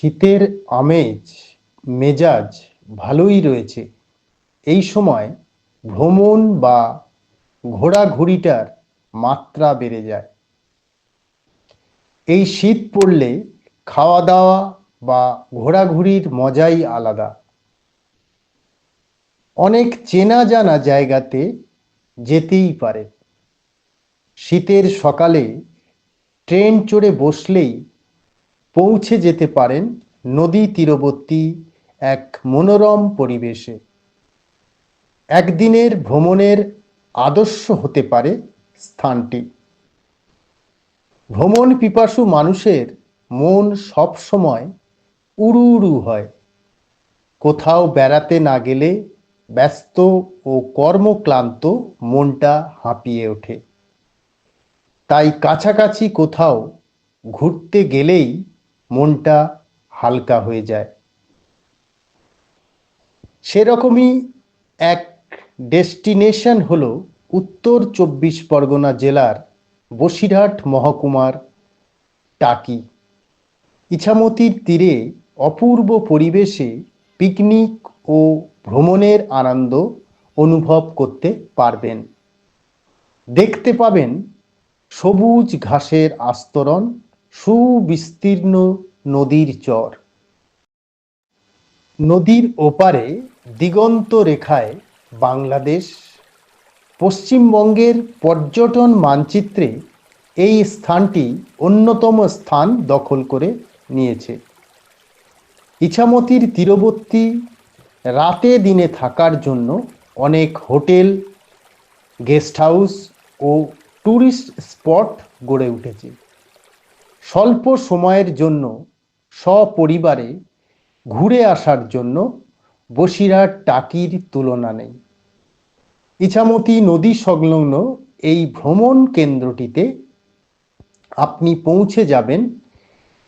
শীতের আমেজ, মেজাজ ভালোই রয়েছে। এই সময় ভ্রমণ বা ঘোরাঘুরিটার মাত্রা বেড়ে যায়। এই শীত পড়লে খাওয়া দাওয়া বা ঘোরাঘুরির মজাই আলাদা। অনেক চেনা জানা জায়গাতে যেতেই পারে। শীতের সকালে ট্রেন চড়ে বসলেই পৌঁছে যেতে পারেন নদী তীরবর্তী এক মনোরম পরিবেশে। একদিনের ভ্রমণের আদর্শ হতে পারে স্থানটি। ভ্রমণ পিপাসু মানুষের মন সব সময় উড়ু উড়ু হয়। কোথাও বেড়াতে না গেলে ব্যস্ত ও কর্মক্লান্ত মনটা হাঁপিয়ে ওঠে। তাই কাছাকাছি কোথাও ঘুরতে গেলেই মনটা হালকা হয়ে যায়। সেরকমই এক ডেস্টিনেশন হল উত্তর চব্বিশ পরগনা জেলার বসিরহাট মহকুমার টাকি। ইছামতির তীরে অপূর্ব পরিবেশে পিকনিক ও ভ্রমণের আনন্দ অনুভব করতে পারবেন। দেখতে পাবেন সবুজ ঘাসের আস্তরণ সুবিস্তীর্ণ নদীর চর। নদীর ওপারে দিগন্ত রেখায় বাংলাদেশ, পশ্চিমবঙ্গের পর্যটন মানচিত্রে এই স্থানটি অন্যতম স্থান দখল করে নিয়েছে। ইছামতির তীরবর্তী রাতে দিনে থাকার জন্য অনেক হোটেল, গেস্ট হাউস ও ট্যুরিস্ট স্পট গড়ে উঠেছে। স্বল্প সময়ের জন্য সপরিবারে ঘুরে আসার জন্য বসিরহাট টাকির তুলনা নেই। ইছামতি নদী সংলগ্ন এই ভ্রমণ কেন্দ্রটিতে আপনি পৌঁছে যাবেন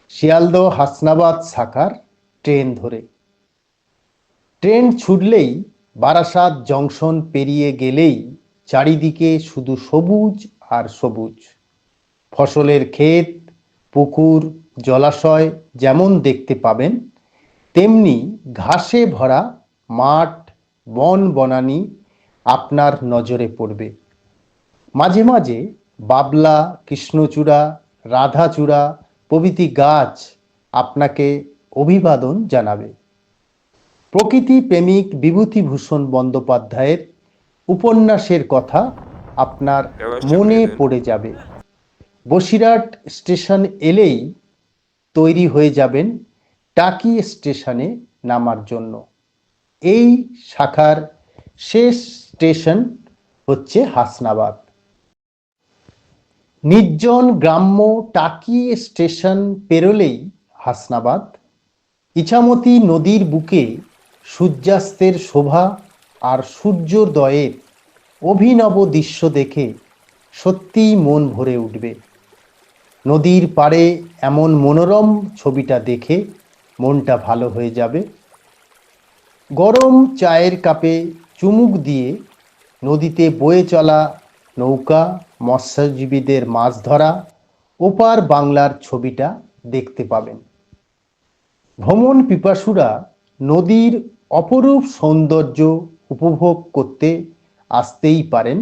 শিয়ালদহ হাসনাবাদ শাখার ট্রেন ধরে। ট্রেন ছুটলেই বারাসাত জংশন পেরিয়ে গেলেই চারিদিকে শুধু সবুজ আর সবুজ। ফসলের ক্ষেত পুকুর জলাশয় যেমন দেখতে পাবেন তেমনি ঘাসে ভরা মাঠ বন বনানি আপনার নজরে পড়বে। মাঝে মাঝে বাবলা কৃষ্ণচূড়া রাধাচূড়া প্রভৃতি গাছ আপনাকে অভিবাদন জানাবে। প্রকৃতি প্রেমিক বিভূতিভূষণ বন্দ্যোপাধ্যায়ের উপন্যাসের কথা আপনার মনে পড়ে যাবে। বসিরহাট স্টেশন এলেই তৈরি হয়ে যাবেন টাকি স্টেশনে নামার জন্য। এই শাখার শেষ স্টেশন হচ্ছে হাসনাবাদ। নির্জন গ্রাম্য টাকি স্টেশন পেরোলেই হাসনাবাদ। ইছামতি নদীর বুকে সূর্যাস্তের শোভা আর সূর্যোদয়ের অভিনব দৃশ্য দেখে সত্যিই মন ভরে উঠবে। নদীর পাড়ে এমন মনোরম ছবিটা দেখে মনটা ভালো হয়ে যাবে। গরম চায়ের কাপে চুমুক দিয়ে নদীতে বয়ে চলা নৌকা, মৎস্যজীবীদের মাছ ধরা, ওপার বাংলার ছবিটা দেখতে পাবেন। ভ্রমণ পিপাসুরা নদীর অপরূপ সৌন্দর্য উপভোগ করতে আসতেই পারেন।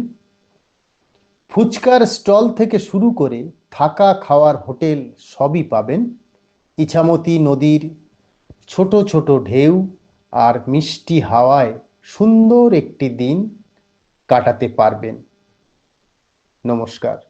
ফুচকার স্টল থেকে শুরু করে থাকা খাওয়ার হোটেল সবই পাবেন। ইছামতি নদীর ছোট ছোট ঢেউ আর মিষ্টি হাওয়ায় সুন্দর একটি দিন কাটাতে পারবেন। নমস্কার।